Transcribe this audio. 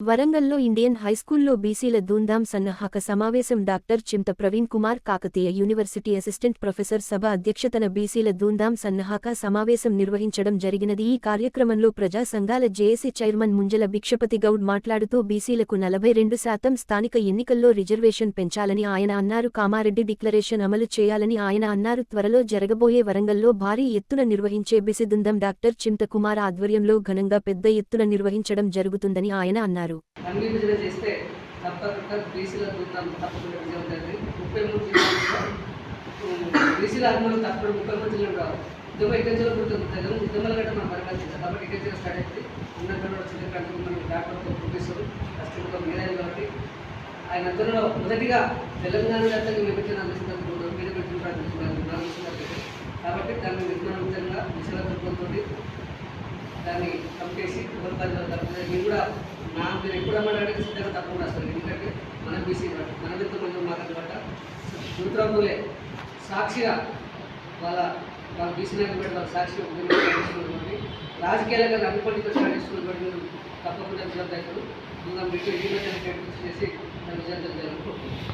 వరంగల్లో ఇండియన్ హైస్కూల్లో బీసీల ధూంధాం సన్నాహక సమావేశం doctor Chinta Praveen Kumar Kakatiya university assistant professor సభ అధ్యక్షతన బీసీల ధూంధాం సన్నాహక సమావేశం నిర్వహించడం జరిగినది. ఈ కార్యక్రమంలో ప్రజా సంఘాల జేఏసీ చైర్మన్ ముంజల భిక్షపతి గౌడ్ మాట్లాడుతూ బీసీలకు నలభై రెండు శాతం స్థానిక ఎన్నికల్లో రిజర్వేషన్ పెంచాలని ఆయన అన్నారు. కామారెడ్డి డిక్లరేషన్ అమలు చేయాలని ఆయన అన్నారు. త్వరలో జరగబోయే వరంగల్లో భారీ ఎత్తున నిర్వహించే బిసిదుందం డాక్టర్ చింత కుమార్ ఆధ్వర్యంలో ఘనంగా పెద్ద ఎత్తున నిర్వహించడం జరుగుతుందని ఆయన అన్నారు. అన్ని చేస్తే తప్పకుండా బీసీల ముప్పై మూడు ఆత్మలు ముప్పై మూడు జిల్లాలు రావు. ఉద్యమ ఎక్కడిలో గట్ట మనం పరిగణించాలి కాబట్టి ఎక్కడ స్టార్ట్ అయితే ఉన్నటువంటి చిన్న మనం డాక్టర్తో ప్రొఫెసర్ కష్టంతో మీరైన కాబట్టి. ఆయన అందరిలో మొదటిగా తెలంగాణ వ్యాప్తంగా మేము పెట్టిన అందిస్తున్నారు మీరు పెట్టిన కాబట్టి దాన్ని నిర్మాణంగా విశాలతత్వంతో దాన్ని కంపేసి కుటుంబాలు తప్పకుండా నేను కూడా నా మీరు ఎప్పుడు మాట్లాడితే సిద్ధంగా తప్పకుండా వస్తారు. ఎందుకంటే మన బీసీ మన ఎంతమంది మాట్లాడబట్ట సూత్రములే. సాక్షిగా వాళ్ళ వాళ్ళ బీసీ నాయకులు పెట్టి వాళ్ళ సాక్షిగా ఉపయోగించుకున్నటువంటి రాజకీయాలుగా అన్ని పొలిటికల్ స్టాడీస్కున్నటువంటి తప్పకుండా జిల్లా దగ్గర ఇంకా మీకు ఈ విధంగా